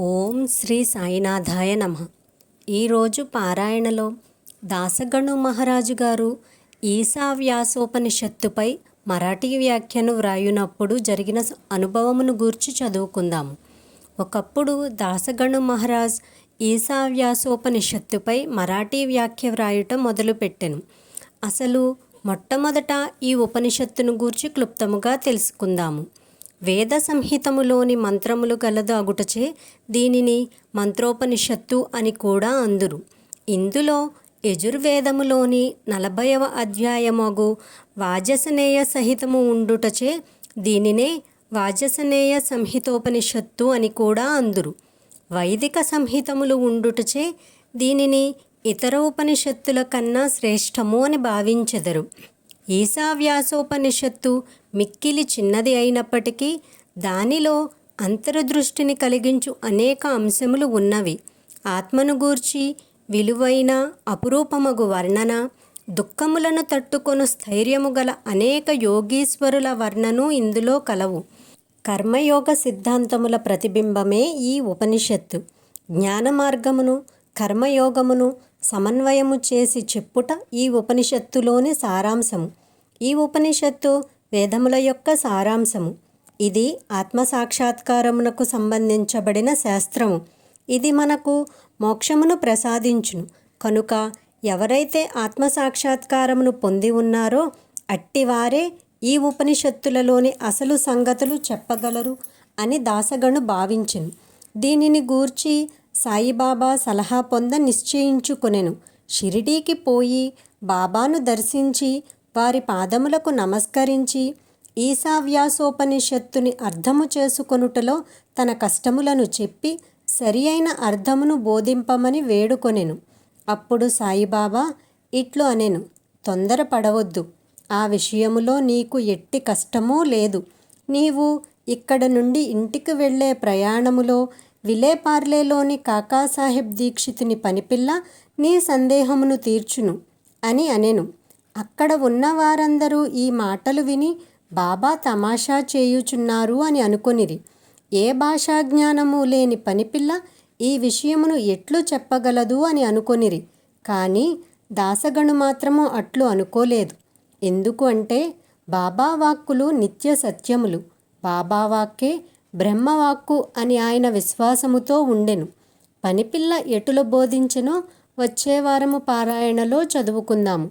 ఓం శ్రీ సాయినాథాయ నమ. ఈరోజు పారాయణలో దాసగణు మహారాజు గారు ఈశా వ్యాసోపనిషత్తుపై మరాఠీ వ్యాఖ్యను వ్రాయునప్పుడు జరిగిన అనుభవమును గూర్చి చదువుకుందాము. ఒకప్పుడు దాసగణు మహారాజ్ ఈశా వ్యాసోపనిషత్తుపై మరాఠీ వ్యాఖ్య వ్రాయుట మొదలుపెట్టెను. అసలు మొట్టమొదట ఈ ఉపనిషత్తును గూర్చి క్లుప్తముగా తెలుసుకుందాము. వేద సంహితములోని మంత్రములు కలదాగుటచే దీనిని మంత్రోపనిషత్తు అని కూడా అందురు. ఇందులో యజుర్వేదములోని నలభైవ అధ్యాయమగు వాజసనేయ సహితము ఉండుటచే దీనినే వాజసనేయ సంహితోపనిషత్తు అని కూడా అందురు. వైదిక సంహితములు ఉండుటచే దీనిని ఇతర ఉపనిషత్తుల కన్నా శ్రేష్టము అని భావించెదరు. ఈశావ్యాసోపనిషత్తు మిక్కిలి చిన్నది అయినప్పటికీ దానిలో అంతర్దృష్టిని కలిగించు అనేక అంశములు ఉన్నవి. ఆత్మను గూర్చి విలువైన అపురూపమగు వర్ణన దుఃఖములను తట్టుకొను స్థైర్యము గల అనేక యోగీశ్వరుల వర్ణను ఇందులో కలవు. కర్మయోగ సిద్ధాంతముల ప్రతిబింబమే ఈ ఉపనిషత్తు. జ్ఞాన మార్గమును కర్మయోగమును సమన్వయము చేసి చెప్పుట ఈ ఉపనిషత్తులోని సారాంశము. ఈ ఉపనిషత్తు వేదముల యొక్క సారాంశము. ఇది ఆత్మసాక్షాత్కారమునకు సంబంధించబడిన శాస్త్రము. ఇది మనకు మోక్షమును ప్రసాదించును. కనుక ఎవరైతే ఆత్మసాక్షాత్కారమును పొంది ఉన్నారో అట్టివారే ఈ ఉపనిషత్తులలోని అసలు సంగతులు చెప్పగలరు అని దాసగణు భావించెను. దీనిని గూర్చి సాయిబాబా సలహా పొంద నిశ్చయించుకొనెను. షిరిడీకి పోయి బాబాను దర్శించి వారి పాదములకు నమస్కరించి ఈశావ్యాసోపనిషత్తుని అర్థము చేసుకొనుటలో తన కష్టములను చెప్పి సరి అయిన అర్థమును బోధింపమని వేడుకొనెను. అప్పుడు సాయిబాబా ఇట్లు అనెను తొందరపడవద్దు ఆ విషయములో నీకు ఎట్టి కష్టమూ లేదు. నీవు ఇక్కడ నుండి ఇంటికి వెళ్ళే ప్రయాణములో విలేపార్లేలోని కాకాసాహెబ్ దీక్షితుని పనిపిల్ల నీ సందేహమును తీర్చును అని అనెను. అక్కడ ఉన్న వారందరూ ఈ మాటలు విని బాబా తమాషా చేయుచున్నారు అని అనుకొనిరి. ఏ భాషా జ్ఞానము లేని పనిపిల్ల ఈ విషయమును ఎట్లు చెప్పగలదు అని అనుకొనిరి. కానీ దాసగణు మాత్రము అట్లు అనుకోలేదు. ఎందుకు అంటే బాబా వాక్కులు నిత్య సత్యములు. బాబా వాక్కే బ్రహ్మవాక్కు అని ఆయన విశ్వాసముతో ఉండెను. పనిపిల్ల ఎటులు బోధించెనో వచ్చే వారము పారాయణలో చదువుకుందాము.